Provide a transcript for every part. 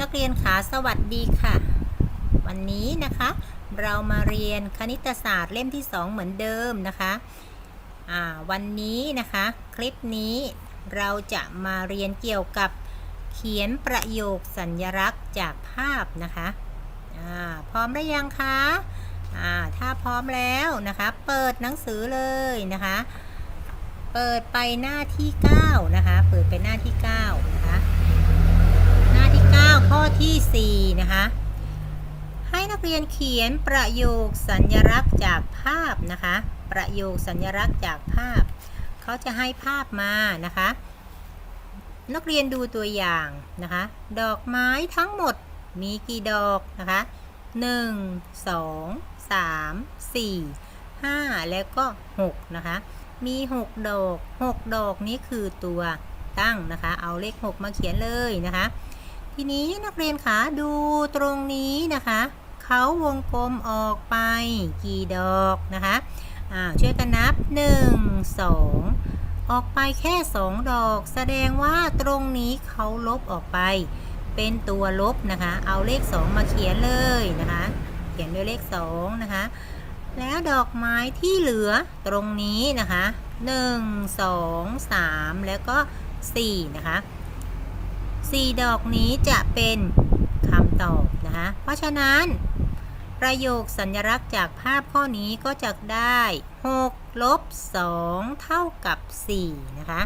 นักเรียนขาสวัสดีค่ะ วันนี้นะคะ เรามาเรียนคณิตศาสตร์เล่มที่ 2 เหมือนเดิมนะคะวันนี้นะคะ คลิปนี้เราจะมาเรียนเกี่ยวกับเขียนประโยคสัญลักษณ์จากภาพนะคะพร้อมหรือยังคะถ้าพร้อมแล้วนะคะ เปิดหนังสือเลยนะคะ เปิดไปหน้าที่ 9 นะคะ เปิดไปหน้าที่ 9 นะคะ หน้าที่9ข้อที่ 4 นะคะ ให้นักเรียนเขียนประโยคสัญลักษณ์จากภาพนะคะ ประโยคสัญลักษณ์จากภาพ เขาจะให้ภาพมานะคะ นักเรียนดูตัวอย่างนะคะ ดอกไม้ทั้งหมดมีกี่ดอกนะคะ1 2 3 4 5แล้วก็6นะคะ มี6ดอก6ดอกนี้คือตัวตั้งนะคะ เอาเลข6มาเขียนเลยนะคะ ทีนี้นักเรียนคะดูตรงนี้นะคะเขาวงกลมออกไปกี่ดอกนะคะอ่าช่วยกันนับ 1 2 ออกไปแค่ 2 ดอก แสดงว่าตรงนี้เขาลบออกไป เป็นตัวลบนะคะ เอาเลข 2 มาเขียนเลยนะคะ เขียนด้วยเลข 2 นะคะ แล้วดอกไม้ที่เหลือตรงนี้นะคะ 1 2 3 แล้วก็ 4 นะคะ 4 ดอกนี้จะเป็นคำตอบนะคะเพราะฉะนั้น ประโยคสัญลักษณ์จากภาพข้อนี้ก็จะได้6ลบ2เท่ากับ4นะคะ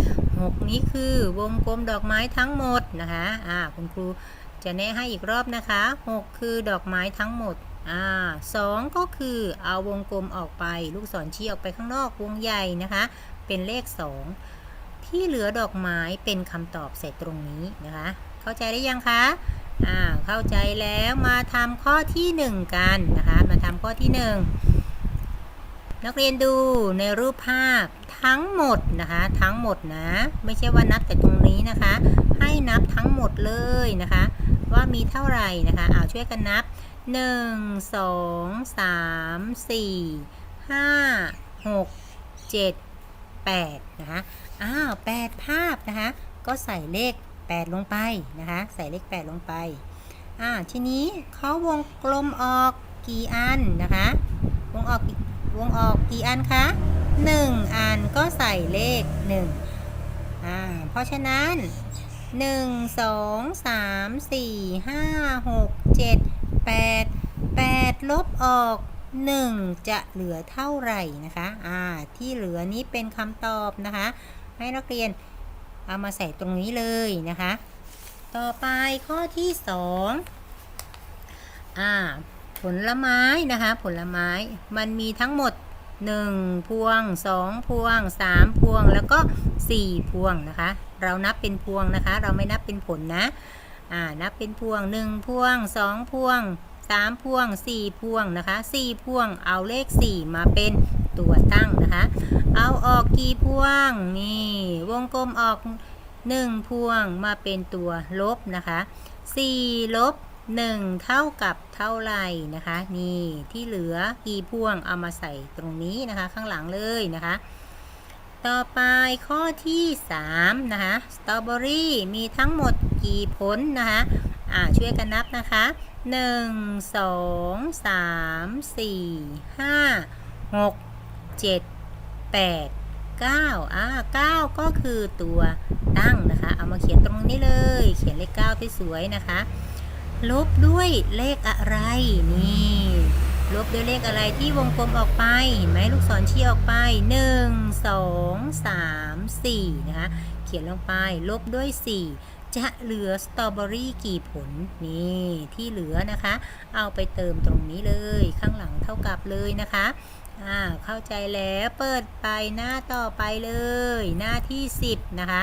6นี้คือวงกลมดอกไม้ทั้งหมดนะคะอ่าคุณครูจะแนะให้อีกรอบนะคะ 6 คือดอกไม้ทั้งหมดอ่า2ก็คือเอาวงกลมออกไป ลูกศรชี้ออกไปข้างนอกวงใหญ่นะคะ เป็นเลข 2 ที่เหลือดอกไม้เป็นคำตอบใส่ตรงนี้นะคะ เข้าใจได้ยังคะอ่าเข้าใจแล้วมาทำข้อที่ 1 กันนะคะ มาทำข้อที่ 1 นักเรียนดูในรูปภาพทั้งหมดนะคะ ทั้งหมดนะ ไม่ใช่ว่านับแต่ตรงนี้นะคะ ให้นับทั้งหมดเลยนะคะ ว่ามีเท่าไหร่นะคะเอาช่วยกันนับ 1 2 3 4 5 6 7 8นะคะอ้าว8ภาพนะคะก็ใส่เลข 8 ลงไปนะคะใส่เลข 8 ลงไปอ่าทีนี้เขาวงกลมออกกี่อันนะคะวงออกวงออกกี่อันคะ1 อันก็ใส่เลข1อ่าเพราะฉะนั้น 1 2 3 4 5 6 7 8 8 ลบออก 1 จะเหลือเท่าไหร่นะคะอ่าที่เหลือนี้เป็นคำตอบนะคะ ให้นักเรียนเอามาใส่ตรงนี้เลยนะคะ ต่อไปข้อที่2อ่าผลไม้นะคะ ผลไม้มันมีทั้งหมด 1 พวง 2 พวง 3 พวงแล้วก็ 4 พวงนะคะ เรานับเป็นพวงนะคะ เราไม่นับเป็นผลนะอ่านับเป็นพวง 1 พวง 2 พวง 3พวง 4พวงนะคะ 4พวงเอาเลข 4 มาเป็นตัวตั้งนะคะ เอาออกกี่พวงนี่วงกลมออก 1พวงมาเป็นตัวลบนะคะ4ลบ1 เท่ากับเท่าไหร่นะคะ นี่ที่เหลือกี่พวงเอามาใส่ตรงนี้นะคะ ข้างหลังเลยนะคะ ต่อไปข้อที่ 3 นะคะสตรอเบอรี่มีทั้งหมดกี่ผลนะคะ อ่าช่วยกันนับนะคะ 1 2 3 4 5 6 7 8 9อ่า9ก็คือตัวตั้งนะคะ เอามาเขียนตรงนี้เลย เขียนเลข9ที่สวยนะคะ ลบด้วยเลขอะไรนี่ลบด้วยเลขอะไรที่วงกลมออกไปเห็นไหมลูกศรชี้ออกไป 1 2 3 4 นะคะ เขียนลงไป ลบด้วย 4 จะเหลือสตรอเบอรี่กี่ผลนี่ที่เหลือนะคะ เอาไปเติมตรงนี้เลยข้างหลังเท่ากับเลยนะคะอ่าเข้าใจแล้วเปิดไปหน้าต่อไปเลย หน้าที่ 10 นะคะ